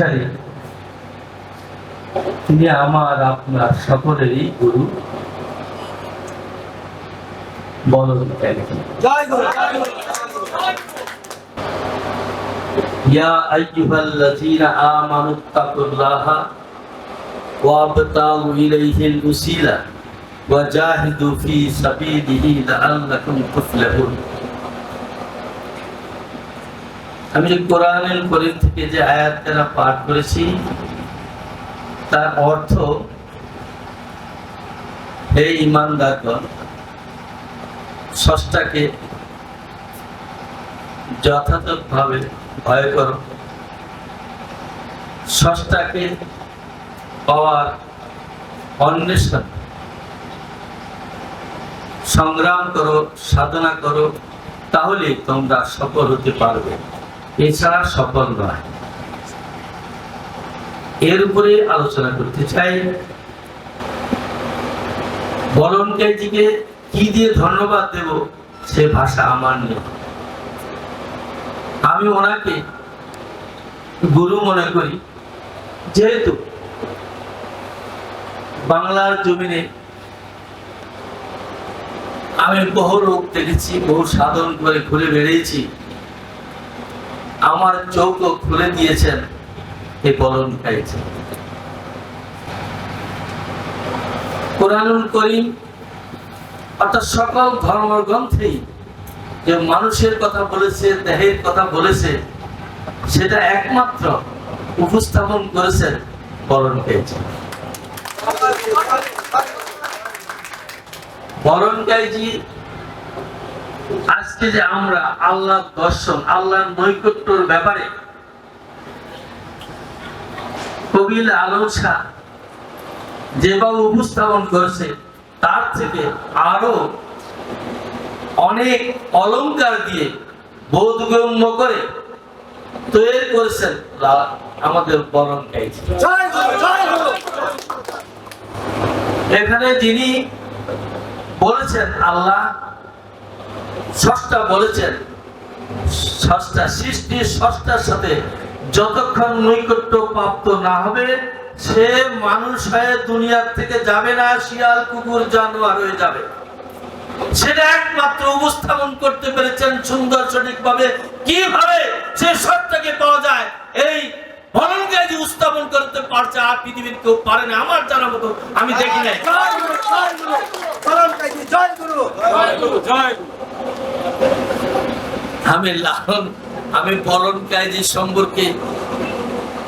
অনুসারী তিনি আমার আপনার সকলেরই গুরু বলন জয় গুরু জয় গুরু يا أيها الذين آمنوا اتقوا الله وابتغوا إليه الوسيلة وجاهدوا في سبيله لعلكم تفلحون আমি কোরআনের করিম থেকে যে আয়াত তেরা পাঠ করেছি, তার অর্থ হে ইমানদারগণ ষষ্ঠাকে যথাযথভাবে ভয় করো। ষষ্ঠাকে পাওয়ার অন্বেষণ, সংগ্রাম করো, সাধনা করো তাহলে তোমরা সফল হতে পারবে। এছাড়া সফল নয়। এর উপরে আলোচনা করতে চাই। বলনকাইজিকে কি দিয়ে ধন্যবাদ দেব সে ভাষা আমার নেই। আমি ওনাকে গুরু মনে করি। যেহেতু বাংলার জমিনে আমি বহু রোগ দেখেছি, বহু সাধন করে ঘুরে বেড়িয়েছি। আমার চৌকো খুলে দিয়েছেন। এই বলন খাইছে কোরআনুল করিম অর্থাৎ সকল ধর্মগ্রন্থেই যে মানুষের কথা বলেছে, দেহের কথা বলেছে, সেটা একমাত্র উপস্থাপন করেছেন বরণ পেয়েছে বরণ আজকে যে আমরা আল্লাহ দর্শন আল্লাহ নৈকট্যর ব্যাপারে। কবিল আলম শাহ যেভাবে উপস্থাপন করেছে তার থেকে আরও অনেক অলংকার দিয়ে বোধগম্য করে তৈরি করেছেন আমাদের বরণ এখানে যিনি বলেছেন আল্লাহ ষষ্ঠা বলেছেন, ষষ্ঠা সৃষ্টি, ষষ্ঠার সাথে যতক্ষণ নৈকট্য প্রাপ্ত না হবে, সে মানুষ হয়ে দুনিয়ার থেকে যাবে না, শিয়াল, কুকুর, জানোয়ার হয়ে যাবে। সেটা একমাত্র উপস্থাপন করতে পেরেছেন সুন্দর সঠিকভাবে। কীভাবে সে সত্যকে পাওয়া যায়, এই বরণকে করতে পারছে আর পৃথিবীর কেউ পারে না। আমার জানা মতো আমি দেখি নাই। আমি লালন আমি বরণ সম্পর্কে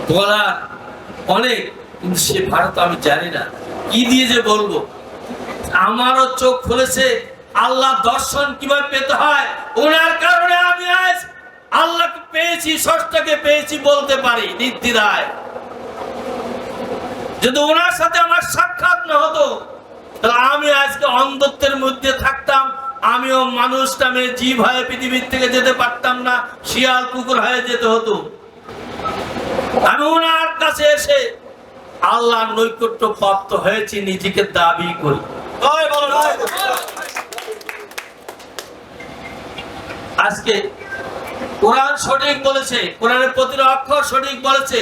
বলার অনেক কিন্তু সে ভারত আমি জানি না। কি দিয়ে যে বলব? আমারও চোখ খুলেছে আল্লাহ দর্শন কীভাবে পেতে হয়? ওনার কারণে আমি আজ আল্লাহকে পেয়েছি ষষ্ঠকে পেয়েছি বলতে পারি নির্দিদায় যদি ওনার সাথে আমার সাক্ষাৎ না হতো, তাহলে আমি আজকে অন্ধত্বের মধ্যে থাকতাম, আমিও মানুষ নামে জীব হয়ে পৃথিবীর থেকে যেতে পারতাম না, শিয়াল, কুকুর হয়ে যেতে হতো। আমি ওনার কাছে এসে আল্লাহর নৈকট্য প্রাপ্ত হয়েছি, নিজেকে দাবি করি। আজকে কোরআন সঠিক বলেছে, কোরআনের প্রতিটা অক্ষর সঠিক বলেছে,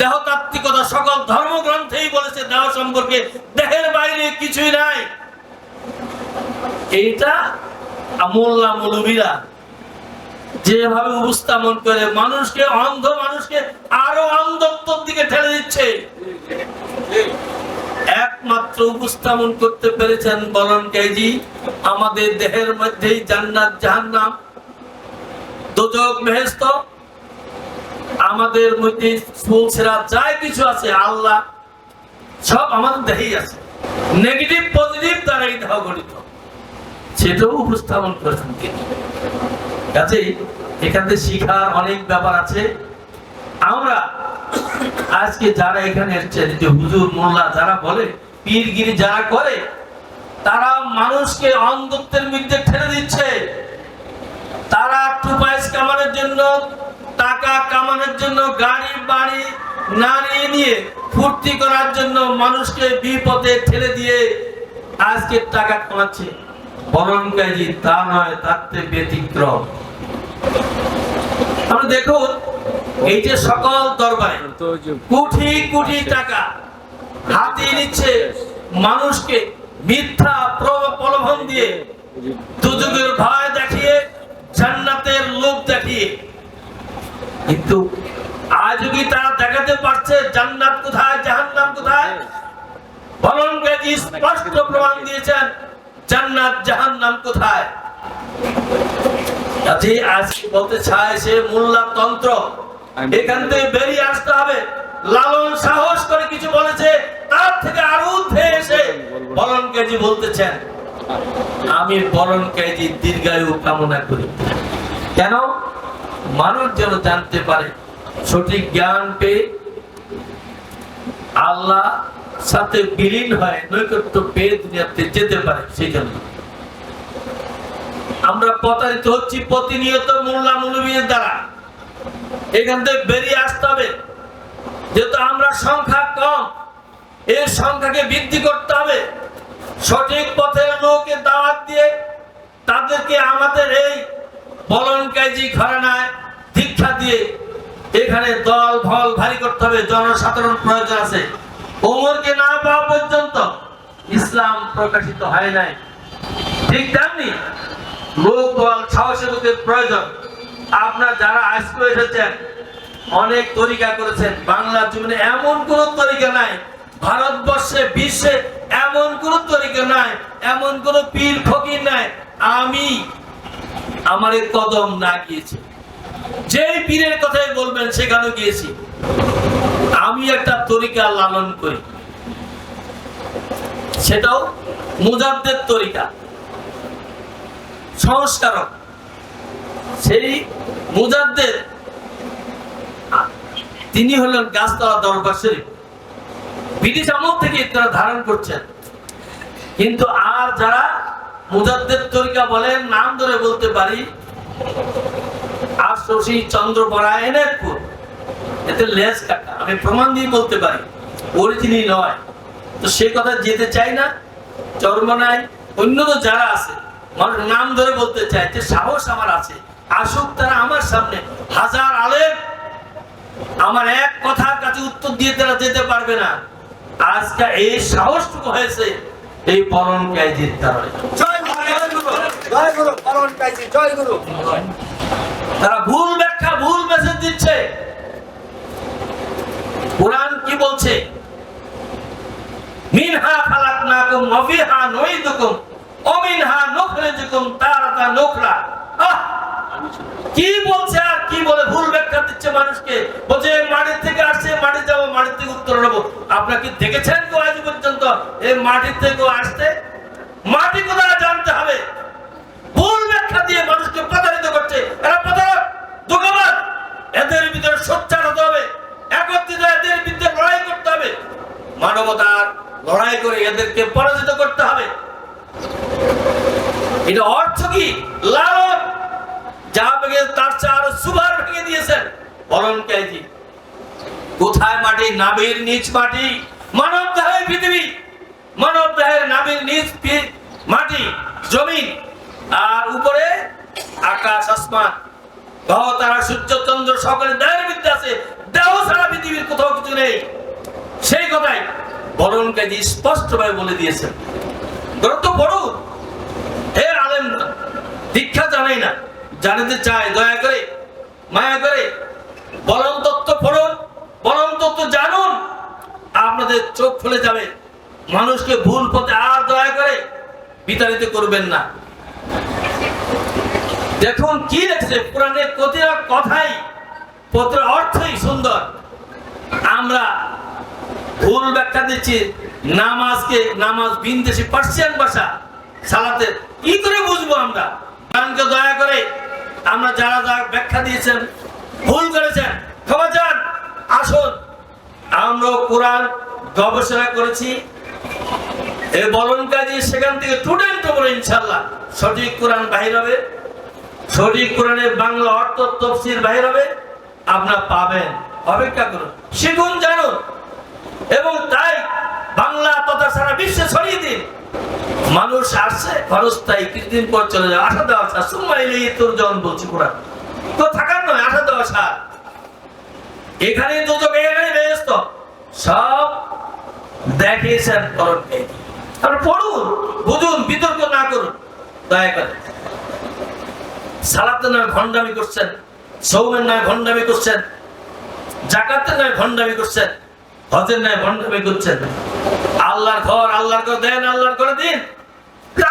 দেহতাত্ত্বিকতা সকল ধর্মগ্রন্থেই বলেছে, দেহ সম্পর্কে দেহের বাইরে কিছুই নাই। এইটা মোল্লা মৌলবীরা যেভাবে উপস্থাপন করে মানুষকে, অন্ধ মানুষকে আরও অন্ধত্বর দিকে ঠেলে দিচ্ছে। একমাত্র উপস্থাপন করতে পেরেছেন বলন কেজি, আমাদের দেহের মধ্যেই জান্নাত, জাহান্নাম আমাদের মধ্যে যাই কিছু আছে, আল্লাহ সব আমাদের দেহেই আছে। নেগেটিভ পজিটিভ এই দেহ গঠিত। সেটাও উপস্থাপন করেছেন তিনি। এখান শিখার অনেক ব্যাপার আছে। আমরা আজকে যারা এখানে এসছেন যে হুজুর, মোল্লা যারা বলে, পীরগিরি যারা করে, তারা মানুষকে অন্ধত্বের মধ্যে ঠেলে দিচ্ছে। তারা টু পয়স কামানোর জন্য, টাকা কামানোর জন্য, গাড়ি, বাড়ি না নিয়ে নিয়ে ফুর্তি করার জন্য মানুষকে বিপদে ঠেলে দিয়ে আজকে টাকা কামাচ্ছে। তা নয় ব্যতিক্রম। দেখুন, এই যে সকল দরবারে কোটি কোটি টাকা হাতিয়ে নিচ্ছে মানুষকে মিথ্যা প্র- প্রলোভন দিয়ে দুযুগের ভয় দেখিয়ে জান্নাতের লোক দেখিয়ে কিন্তু আজ কি তারা দেখাতে পারছে জান্নাত কোথায় জাহান্নাম কোথায়? বলন গাজী স্পষ্ট প্রমাণ দিয়েছেন? জান্নাত জাহান্নাম কোথায়? কাজে আজকে বলতে চায় সে মোল্লা তন্ত্র? এখান থেকে বেরিয়ে আসতে হবে। লালন সাহস করে কিছু বলেছে তার থেকে আরও উঠে এসে বলন কেজি বলতেছেন আমি বলন কেজি দীর্ঘায়ু কামনা করি। কেন? মানুষ যেন জানতে পারে, সঠিক জ্ঞান পেয়ে আল্লাহ সাথে বিলীন হয়, নৈকট্য পেয়ে দুনিয়াতে যেতে পারে সেই জন্য। আমরা প্রতারিত হচ্ছি প্রতিনিয়ত মোল্লা মুলবিনের দ্বারা। এখান থেকে বেরিয়ে আসতে হবে। যেহেতু আমরা সংখ্যা কম এই সংখ্যাকে বৃদ্ধি করতে হবে। সঠিক পথে লোককে দাওয়াত দিয়ে তাদেরকে আমাদের এই বলন কাজী ঘরানায় দীক্ষা দিয়ে এখানে দল ফল ভারী করতে হবে, জনসাধারণ প্রয়োজন আছে। ওমরকে না পাওয়া পর্যন্ত ইসলাম প্রকাশিত হয় নাই। ঠিক তেমনি লোক বল সাহসী লোকের প্রয়োজন। আপনার যারা আজকে এসেছেন, অনেক তরিকা করেছেন। বাংলা জীবনে এমন কোন তরিকা নাই ভারতবর্ষে, বিশ্বে এমন কোন তরিকা নাই, এমন কোন পীর ফকির নাই। আমি আমার কদম না গিয়েছি। যেই পীরের কথাই বলবেন সেখানে গিয়েছি। আমি একটা তরিকা লালন করি। সেটাও মুজাদ্দের তরিকা। সংস্কারক। সেই মুজাদ্দের তিনি হলেন গাছতলা দরবার শরীফ। ব্রিটিশ আমল থেকে তারা ধারণ করছেন। কিন্তু আর যারা মুজাদ্দের তরিকা বলেন, নাম ধরে বলতে পারি এতে লেজ কাটা। আমি প্রমাণ দিয়ে বলতে পারি নয়। তো সে কথা যেতে চাই না চরমনায় অন্য তো যারা আছে, মানুষ নাম ধরে বলতে চায়, যে সাহস আমার আছে। আসুক তারা আমার সামনে হাজার আলেম। আমার এক কথার কাছে উত্তর দিয়ে তারা যেতে পারবে না। আজকে এই সাহসটুকু হয়েছে এই পরম জয় গুরু তারা ভুল ব্যাখ্যা ভুল মেসেজ দিচ্ছে। কোরআন কি বলছে? মিনহা খালাকনাকুম ওয়া ফিহা নুঈদুকুম ওয়া মিনহা নুখরিজুকুম তারাতান নুখরা আহ! কি বলছে আর কি বলে? ভুল ব্যাখ্যা দিচ্ছে মানুষকে। বলছে মাটির থেকে আসছে মাটি যাব মাটির থেকে উত্তর নেব। আপনারা কি দেখেছেন কেউ আজ পর্যন্ত? এই মাটির থেকে আসতে মাটি কোথায় জানতে হবে? ভুল ব্যাখ্যা দিয়ে মানুষকে প্রতারিত করছে। এরা প্রতারক ধোকাবাজ এদের ভিতরে সোচ্চার হতে হবে, একত্রিত এদের বিরুদ্ধে লড়াই করতে হবে। মানবতার লড়াই করে এদেরকে পরাজিত করতে হবে। এটা অর্থ কি? লালন। যা তার দিয়েছেন কোথায় মাটি? নিচ মাটি। মানব পৃথিবী। মানব নিচ মাটি আর উপরে আকাশ তারা, সূর্য, চন্দ্র সকলের দেহের মধ্যে আছে। দেহ ছাড়া পৃথিবীর কোথাও কিছু নেই। সেই কথাই বরণ কাজী স্পষ্টভাবে বলে দিয়েছেন পড়ুন হে আলেম দীক্ষা জানাই না। জানাতে চায়, দয়া করে, মায়া করে বলন তত্ত্ব পড়ুন বলন তত্ত্ব জানুন, আপনাদের চোখ খুলে যাবে। মানুষকে ভুল পথে আর দয়া করে বিতাড়িত করবেন না। দেখুন কি লেখছে কোরআনের প্রতিটা কথাই, প্রতিটা অর্থই সুন্দর। আমরা ভুল ব্যাখ্যা দিচ্ছি, নামাজকে, নামাজ বিনদেশি পার্সিয়ান ভাষা সালাতে কি করে বুঝব আমরা? দয়া করে আমরা যারা যা ব্যাখ্যা দিয়েছেন, ভুল করেছেন, ক্ষমা চান, আসুন। আমরা কোরআন গবেষণা করেছি। এই বলন কাজী, সেখান থেকে স্টুডেন্ট উপরে ইনশাল্লাহ। সঠিক কোরআন বাহির হবে। সঠিক কোরআনের বাংলা অর্থ তফসির বাহির হবে। আপনারা পাবেন। অপেক্ষা করুন। শিখুন, জানুন। এবং তাই বাংলা তথা সারা বিশ্বে ছড়িয়ে দিন। মানুষ আসছে খরস্থায়ী কিছুদিন পর চলে যাবে আশা দেওয়া সার সুমাইলে তোর জন বলছি কোরআন। তো থাকার নয়, আশা দেওয়া সার। এখানে দুদক এখানে বেহেস্ত সব দেখিয়েছেন করণকে আপনারা পড়ুন, বুঝুন, বিতর্ক না করুন, দয়া করে। সালাতের নামে ভণ্ডামি করছেন, সৌমের নামে ভণ্ডামি করছেন, জাকাতের নামে ভণ্ডামি করছেন। হজের নামে ভণ্ডামি করছেন। আল্লাহর ঘর আল্লাহর ঘর দেন, আল্লাহর করে দিন।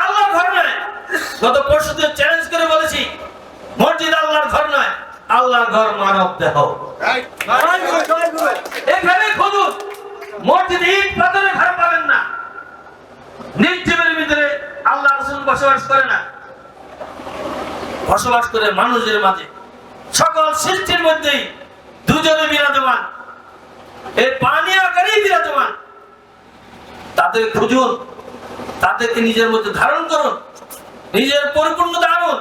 আল্লাহর ঘর নয়। গত পরশু চ্যালেঞ্জ করে বলেছি, মসজিদ আল্লাহর ঘর নয়, আল্লাহর ঘর মানব দেহ। এখানে খুঁজুন মসজিদ ইট পাথরে ঘর পাবেন না। নির্জীবের ভিতরে আল্লাহ রসুল বসবাস করে না। বসবাস করে মানুষের মাঝে। সকল সৃষ্টির মধ্যেই দুজনে বিরাজমান। এই পানি আকারেই বিরাজমান। তাদের খুঁজুন, তাদেরকে নিজের মধ্যে ধারণ করুন, নিজের পরিপূর্ণতা আনুন,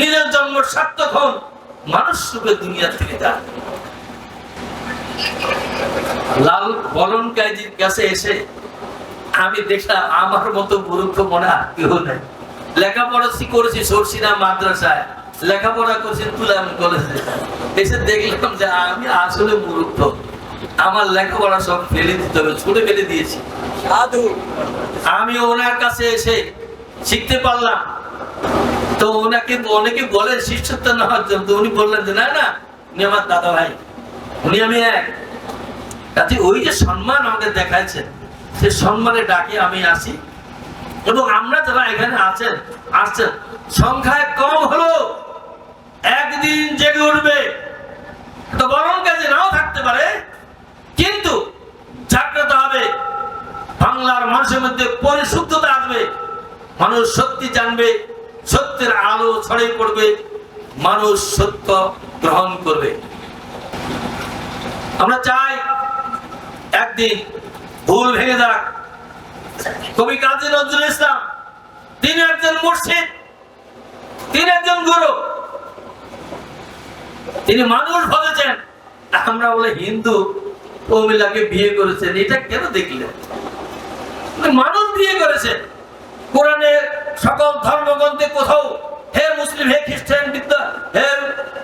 নিজের জন্ম সার্থক হন, মানুষ রূপে দুনিয়া থেকে যান। লাল বলন কাজীর কাছে এসে আমি দেখলাম আমার মতো মূর্খ মনে আর কেউ নেই। লেখাপড়া করেছি সরসিনা মাদ্রাসায়, লেখাপড়া করেছি তুলাম কলেজে। এসে দেখলাম যে আমি আসলে মূর্খ আমার লেখাপড়া সব ফেলে দিতে হবে ছুটে ফেলে দিয়েছি। সাধু। আমি ওনার কাছে এসে শিখতে পারলাম। তো ওনাকে অনেকে বলেন শিষ্যত্ব নেওয়ার জন্য উনি বললেন যে না না উনি আমার দাদা ভাই উনি আমি এক। কাজে ওই যে সম্মান আমাকে দেখাচ্ছে সে সম্মানে ডাকে আমি আসি। এবং আমরা যারা এখানে আছেন আসছেন সংখ্যায় কম হলো একদিন জেগে উঠবে। তো বরং কাজে নাও থাকতে পারে। জাগ্রত হবে। বাংলার মানুষের মধ্যে পরিশুদ্ধতা আসবে। মানুষ সত্যি জানবে, সত্যের আলো ছড়িয়ে পড়বে, মানুষ সত্য গ্রহণ করবে। আমরা চাই একদিন ভুল ভেঙে যাক। কবি কাজী নজরুল ইসলাম, তিনি একজন মুর্শিদ, তিনি একজন গুরু। তিনি মানুষ বলেছেন, আমরা বলে হিন্দু। মহিলাকে বিয়ে করেছেন, এটা কেন দেখলেন? মানুষ বিয়ে করেছে। কোরআনের সকল ধর্মগ্রন্থে কোথাও, হে মুসলিম, হে খ্রিস্টান, বিদ্যা, হে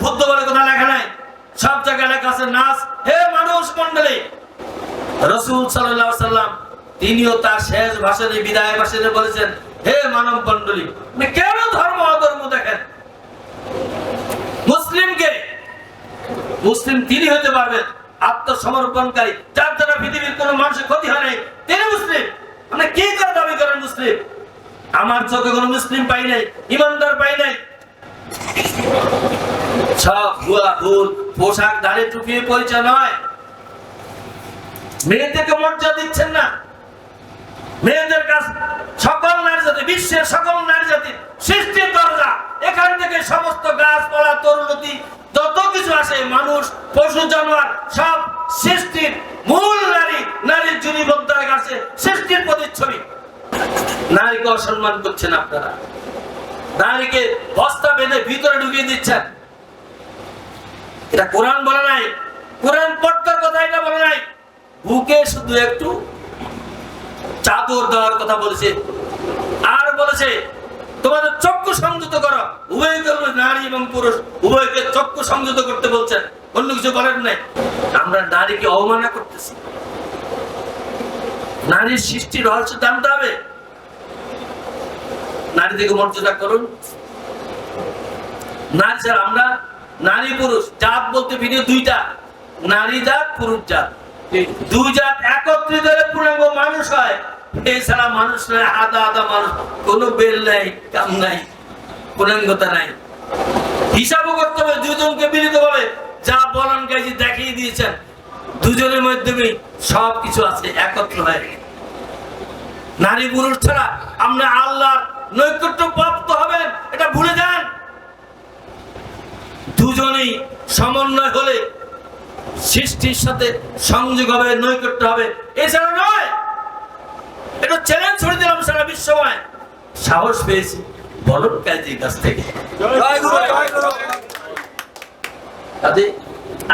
বুদ্ধ বলে কথা লেখা নাই। সব জায়গায় লেখা আছে নাচ হে মানুষ মন্ডলী রসুল সাল্লাম, তিনিও তার শেষ ভাষণে, বিদায় ভাষণে বলেছেন, হে মানব মন্ডলী আপনি কেন ধর্ম অধর্ম দেখেন? মুসলিমকে, মুসলিম তিনি হতে পারবেন। আত্মসমর্পণকারী, যার দ্বারা পৃথিবীর কোনো মানুষের ক্ষতি হয় নাই। তিনি মুসলিম। মানে কি করে দাবি করেন মুসলিম? আমার চোখে কোনো মুসলিম পাই নাই, ইমানদার পাই নাই। সব ভুয়া ভুল, পোশাক দাঁড়িয়ে টুপিয়ে পরিচয় নয়। মেয়েদেরকে মর্যাদা দিচ্ছেন না। মেয়েদের কাছ সকল নারী জাতি, বিশ্বের সকল নারী জাতি সৃষ্টির দরজা। এখান থেকে সমস্ত গাছপালা তরুলতি যত কিছু আসে মানুষ, পশু, জানোয়ার, সব সৃষ্টির মূল নারী, নারীর জুনি বক্তার কাছে সৃষ্টির প্রতিচ্ছবি। নারীকে অসম্মান করছেন আপনারা। নারীকে বস্তা বেঁধে ভিতরে ঢুকিয়ে দিচ্ছেন। এটা কোরআন বলে নাই। কোরআন পর্দার কথা এটা বলে নাই। বুকে শুধু একটু চাদর দেওয়ার কথা বলেছে। আর বলেছে তোমাদের চক্ষু সংযত করো। উভয়কে নারী এবং পুরুষ উভয়কে চক্ষু সংযত করতে বলছেন। অন্য কিছু বলেন নাই। আমরা নারীকে অবমাননা করতেছি। নারীর সৃষ্টি রহস্য জানতে হবে। নারীদেরকে মর্যাদা করুন। নারী ছাড়া আমরা নারী পুরুষ জাত বলতে ভিডিও দুইটা। নারী জাত পুরুষ জাত। দুই জাত একত্রিত পূর্ণাঙ্গ মানুষ হয়। এছাড়া মানুষ নয় আদা আদা মানুষ। কোনো বেল নাই, কাম নাই পূর্ণাঙ্গতা নাই। হিসাবও করতে হবে, দুজনকে মিলিত ভাবে। যা বলন গাইজি দেখিয়ে দিয়েছেন। দুজনের মাধ্যমে সব কিছু আছে, একত্র হয় নারী পুরুষ ছাড়া আমরা আল্লাহর নৈকট্য প্রাপ্ত হবেন, এটা ভুলে যান। দুজনেই সমন্বয় হলে সৃষ্টির সাথে সংযোগ হবে, নৈকট্য হবে। এছাড়া নয় চ্যালেঞ্জ ছড়ে দিলাম সারা বিশ্বময়। সাহস পেয়েছি। বলন কাজীর কাছ থেকে। কাজে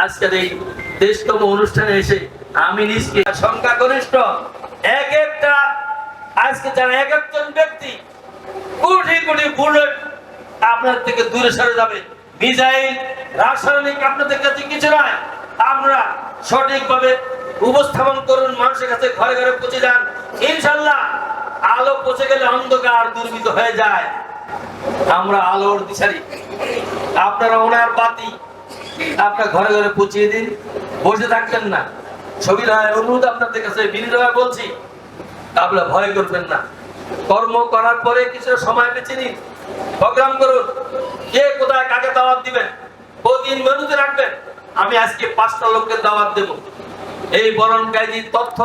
আজকের এই দেশতম অনুষ্ঠানে এসে আমি নিজকে এক একটা আজকে যারা এক একজন ব্যক্তি কোটি কোটি বুলেট আপনার থেকে দূরে সরে যাবে। রাসায়নিক আপনাদের কাছে কিছু নয়। আমরা সঠিকভাবে উপস্থাপন করুন, মানুষের কাছে ঘরে ঘরে পৌঁছে যান। ইনশাল্লাহ আলো পচে গেলে অন্ধকার দুর্বিত হয়ে যায়। আমরা আলোর দিশারি আপনারা ওনার বাতি আপনার ঘরে ঘরে পৌঁছিয়ে দিন। বসে থাকবেন না। ছবির হয় অনুরোধ আপনাদের কাছে বিনীতভাবে বলছি। আপনারা ভয় করবেন না। কর্ম করার পরে কিছু সময় বেছে নিন। প্রোগ্রাম করুন। কে কোথায় কাকে দাওয়াত দিবেন? কদিন মেনুতে রাখবেন। আমি আজকে পাঁচটা লোককে দাওয়াত দেব। এই বরণ গাইজির তথ্য,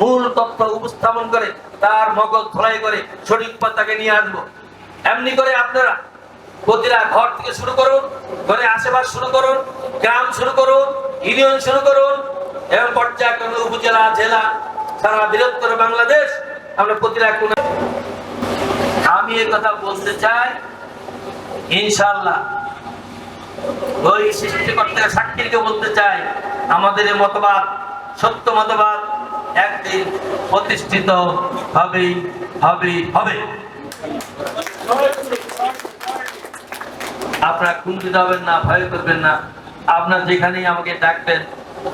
মূল তথ্য উপস্থাপন করে, তার মগজ ধলাই করে সঠিক পাতাকে নিয়ে আসব। এমনি করে আপনারা প্রতিটা ঘর থেকে শুরু করুন, ঘরে আশেপাশ শুরু করুন, গ্রাম শুরু করুন, ইউনিয়ন শুরু করুন, এবং পর্যায়ক্রমে উপজেলা, জেলা, সারা বৃহত্তর বাংলাদেশ আমরা প্রতিটা কোন আমি কথা বলতে চাই ইনশাল্লাহ ওই সৃষ্টিকর্তার সাক্ষীকে বলতে চাই আমাদের মতবাদ, সত্য মতবাদ একদিন প্রতিষ্ঠিত হবেই হবেই হবে। আপনারা কুণ্ঠিত হবেন না, ভয় করবেন না। আপনার যেখানেই আমাকে ডাকবেন,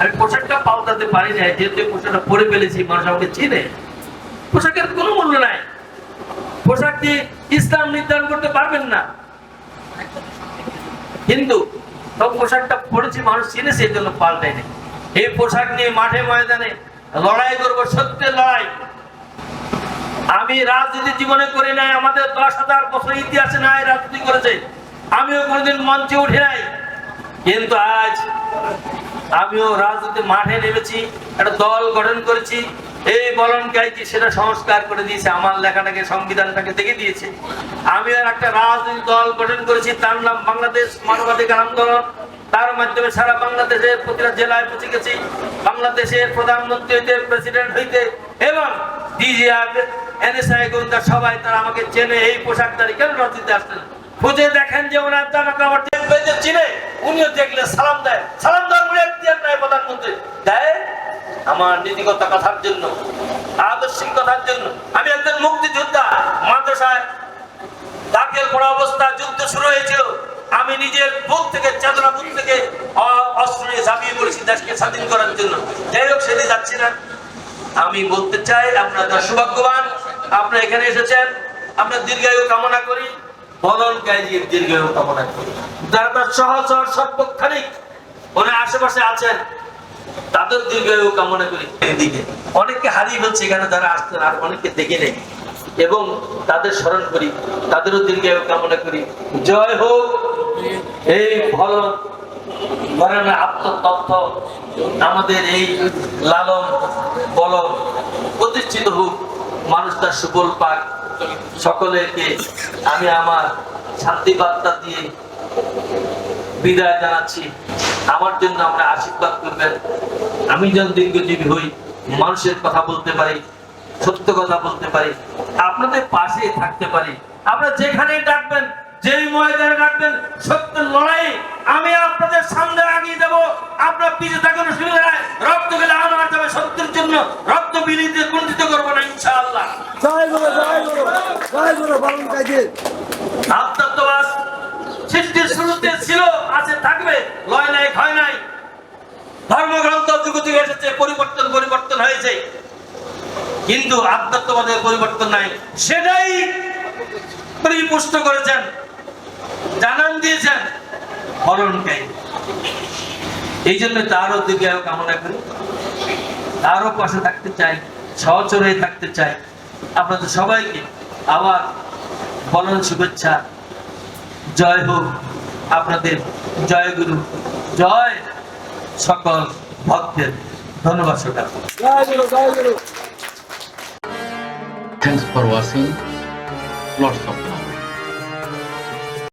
আমি পোশাকটা পাল্টাতে পারি না যেহেতু পোশাকটা পরে ফেলেছি, মানুষ আমাকে চিনে। পোশাকের কোনো মূল্য নাই। পোশাক দিয়ে ইসলাম নির্ধারণ করতে পারবেন না। কিন্তু সব পোশাকটা পরেছি, মানুষ চিনেছে এই জন্য পাল্টাই নেই এই পোশাক নিয়ে মাঠে ময়দানে লড়াই করব, সত্যের লড়াই। আমি রাজনীতি জীবনে করি নাই, আমাদের দশ হাজার বছর ইতিহাসে নাই রাজনীতি করেছে। আমিও কোনোদিন মঞ্চে উঠে নাই। কিন্তু আজ আমিও রাজনীতি মাঠে নেমেছি, একটা দল গঠন করেছি এই বলন গাইছি সেটা সংস্কার করে দিয়েছে? আমার লেখাটাকে, সংবিধানটাকে দেখে দিয়েছে। আমি আর একটা রাজনৈতিক দল গঠন করেছি, তার নাম বাংলাদেশ মানবাধিকার আন্দোলন। তার মাধ্যমে সারা বাংলাদেশের প্রতিটা জেলায় পৌঁছে গেছি। বাংলাদেশের প্রধানমন্ত্রী হইতে প্রেসিডেন্ট হইতে এবং ডিজিআর, এনএসআই গোয়েন্দা সবাই তারা আমাকে চেনে, এই পোশাকদারি কেন রাজনীতি আসতেন খুঁজে দেখেন যে ওনার জামা কাপড় চিনে। উনিও দেখলে সালাম দেয়। সালাম দেওয়ার নাই প্রধানমন্ত্রী দেয় আমার নীতিগত কথার জন্য, আদর্শিক কথার জন্য। আমি একজন মুক্তিযোদ্ধা, মাদ্রাসায় দাখিল পড়া অবস্থা যুদ্ধ শুরু হয়েছিল। আমি নিজের বুক থেকে, চেতনা বুক থেকে অস্ত্র ঝাঁপিয়ে পড়েছি দেশকে স্বাধীন করার জন্য। যাই হোক, সেদিন যাচ্ছি না। আমি বলতে চাই, আপনারা সৌভাগ্যবান, আপনারা এখানে এসেছেন। আমরা দীর্ঘায়ু কামনা করি। বলন কাজীর দীর্ঘায়ু কামনা করি। তার সহচর সর্বক্ষণিক ওনার আশেপাশে আছেন তাদের দীর্ঘায়ু কামনা করি এদিকে অনেককে হারিয়ে ফেলছে এখানে যারা আসছেন, আর অনেককে দেখে নেই। এবং তাদের স্মরণ করি, তাদেরও দীর্ঘায়ু কামনা করি। জয় হোক, এই ভালো আমাদের এই লালন বলন প্রতিষ্ঠিত হোক, মানুষ তার সুফল পাক। সকলেকে আমি আমার শান্তি বার্তা দিয়ে বিদায় জানাচ্ছি। আমার জন্য আমরা আশীর্বাদ করবেন। আমি যেন দীর্ঘজীবী হই মানুষের কথা বলতে পারি সত্য কথা বলতে পারি আপনাদের পাশে থাকতে পারি। আপনারা যেখানে ডাকবেন যেই ময়দানে ডাকবেন সত্যের লড়াই আমি আপনাদের সামনে আগিয়ে যাব আপনার পিছিয়ে থাকুন সুবিধা নাই রক্ত গেলে আমার যাবে সত্যের জন্য। রক্ত বিলিতে কুণ্ঠিত করব না ইনশাআল্লাহ। জয় গুরু জয় গুরু গুরু সৃষ্টির শুরুতে ছিল, আছে, থাকবে, লয় নাই, ক্ষয় নাই। ধর্মগ্রন্থ যুগ যুগে এসেছে, পরিবর্তন পরিবর্তন হয়েছে। কিন্তু আধ্যাত্মবাদের পরিবর্তন নাই। সেটাই পরিপুষ্ট করেছেন, জানান দিয়েছেন মরণকে এই জন্য তারও দিকে কামনা করি। তারও পাশে থাকতে চাই হয়ে থাকতে চাই। আপনাদের সবাইকে আবার বলন শুভেচ্ছা। জয় হোক আপনাদের জয় গুরু জয় সকল ভক্তের ধন্যবাদ সকাল থ্যাংক ফর ওয়াচিং গুরু Thanks for watching. Lots of love.